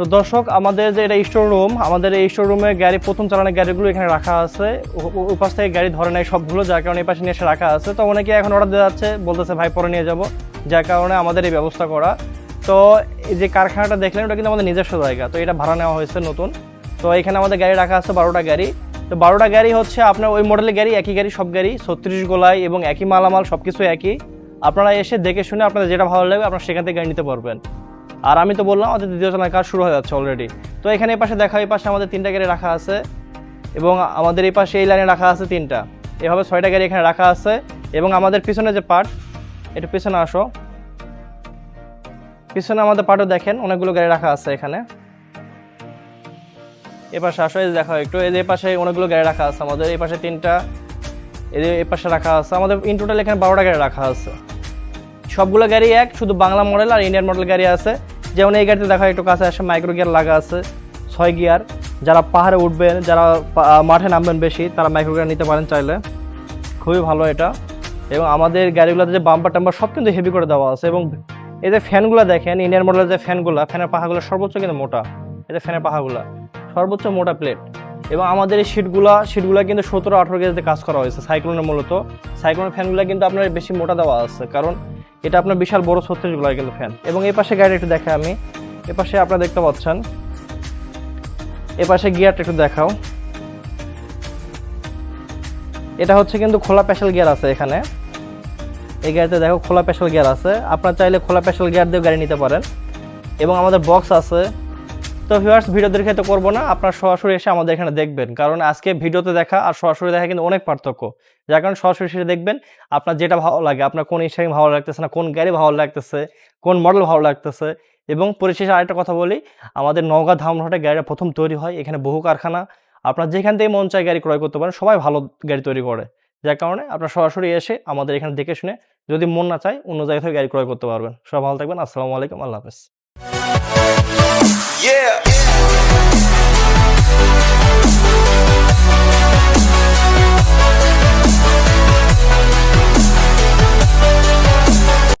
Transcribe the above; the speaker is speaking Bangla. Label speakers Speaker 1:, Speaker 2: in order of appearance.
Speaker 1: তো দর্শক, আমাদের যে এটা স্টোর রুম আমাদের এই স্টোর রুমে গাড়ি, প্রথম চালানোর গাড়িগুলো এখানে রাখা আছে। ও- থেকে গাড়ি ধরে নেয় সবগুলো, যার কারণে এই পাশে নিয়ে এসে রাখা আছে। তো অনেকে এখন অর্ডার দেওয়া যাচ্ছে, বলতেছে, ভাই, পরে নিয়ে যাব। যার কারণে আমাদের এই ব্যবস্থা করা। তো এই যে কারখানাটা দেখলেন, ওটা কিন্তু আমাদের নিজস্ব জায়গা। তো এটা ভাড়া নেওয়া হয়েছে নতুন। তো এখানে আমাদের গাড়ি রাখা আছে বারোটা গাড়ি। তো বারোটা গাড়ি হচ্ছে আপনার ওই মডেলের গাড়ি, একই গাড়ি, সব গাড়ি, ছত্রিশ গোলাই এবং একই মালামাল সব কিছু একই। আপনারা এসে দেখে শুনে আপনাদের যেটা ভালো লাগবে, আপনারা সেখান থেকে গাড়ি নিতে পারবেন। আর আমি তো বললাম আমাদের দ্বিতীয় চালানোর কাজ শুরু হয়ে যাচ্ছে অলরেডি তো এখানে এই পাশে দেখা, এই পাশে আমাদের তিনটা গাড়ি রাখা আছে এবং আমাদের এই পাশে এই লাইনে রাখা আছে তিনটা। এভাবে ছয়টা গাড়ি এখানে রাখা আছে এবং আমাদের পিছনে যে পার্ট এটা পিছনে আসো। পিছনে আমাদের পার্টও দেখেন, অনেকগুলো গাড়ি রাখা আছে এখানে। এ পাশে আসো, এই দেখো একটু, এই যে পাশে অনেকগুলো গাড়ি রাখা আছে আমাদের, এই পাশে তিনটা, এই যে পাশে রাখা আছে আমাদের ইন টোটাল এখানে বারোটা গাড়ি রাখা আছে। সবগুলো গাড়ি এক, শুধু বাংলা মডেল আর ইন্ডিয়ান মডেল গাড়ি আছে। যেমন এই গাড়িতে দেখা একটু কাছে আসে মাইক্রো গিয়ার লাগা আছে, ছয় গিয়ার যারা পাহাড়ে উঠবেন, যারা মাঠে নামবেন বেশি, তারা মাইক্রো গিয়ার নিতে পারেন চাইলে। খুবই ভালো এটা। এবং আমাদের গাড়িগুলোতে যে বাম্পার টাম্পার সব কিন্তু হেভি করে দেওয়া আছে। এবং এই যে ফ্যানগুলো দেখেন ইন্ডিয়ান মডেলের যে ফ্যানগুলো ফ্যানের পাহাগুলো সর্বোচ্চ কিন্তু মোটা। এই যে ফ্যানের পাহাগুলো সর্বোচ্চ মোটা প্লেট এবং আমাদের এই সিটগুলা সিটগুলো কিন্তু সতেরো আঠেরো কেজিতে কাজ করা হয়েছে সাইক্লোনের মূলত। সাইক্লোনের ফ্যানগুলো কিন্তু আপনার বেশি মোটা দেওয়া আছে। কারণ এটা আপনার বিশাল বড় ছত্রিশগুলো কিন্তু ফ্যান এবং এই পাশে গাড়ি একটু দেখে আমি। এ পাশে আপনারা দেখতে পাচ্ছেন। এ পাশে গিয়ারটা একটু দেখাও। এটা হচ্ছে কিন্তু খোলা প্যাশাল গিয়ার আছে এখানে। এই গাড়িতে দেখো খোলা প্যাশাল গিয়ার আছে। আপনার চাইলে খোলা প্যাশাল গিয়ার দিয়ে গাড়ি নিতে পারেন। এবং আমাদের বক্স আছে। তো ভিউয়ার্স ভিডিও দেখে তো করব না। আপনার সরাসরি এসে আমাদের এখানে দেখবেন। কারণ আজকে ভিডিওতে দেখা আর সরাসরি দেখা কিন্তু অনেক পার্থক্য। যার কারণে সরাসরি এসে দেখবেন, আপনার যেটা ভালো লাগে, আপনার কোন স্টাইল ভালো লাগতেছে না, কোন গাড়ি ভালো লাগতেছে, কোন মডেল ভালো লাগতেছে এবং পরিশেষে আরেকটা কথা বলি, আমাদের নওগাঁ ধামরহাটে গাড়িটা প্রথম তৈরি হয়, এখানে বহু কারখানা। আপনার যেখান থেকে মন চায় গাড়ি ক্রয় করতে পারেন, সবাই ভালো গাড়ি তৈরি করে। যার কারণে আপনার সরাসরি এসে আমাদের এখানে দেখে শুনে যদি মন না চায়, অন্য জায়গা থেকে গাড়ি ক্রয় করতে পারবেন। সবাই ভালো থাকবেন, আসসালামু আলাইকুম, আল্লাহ হাফেজ.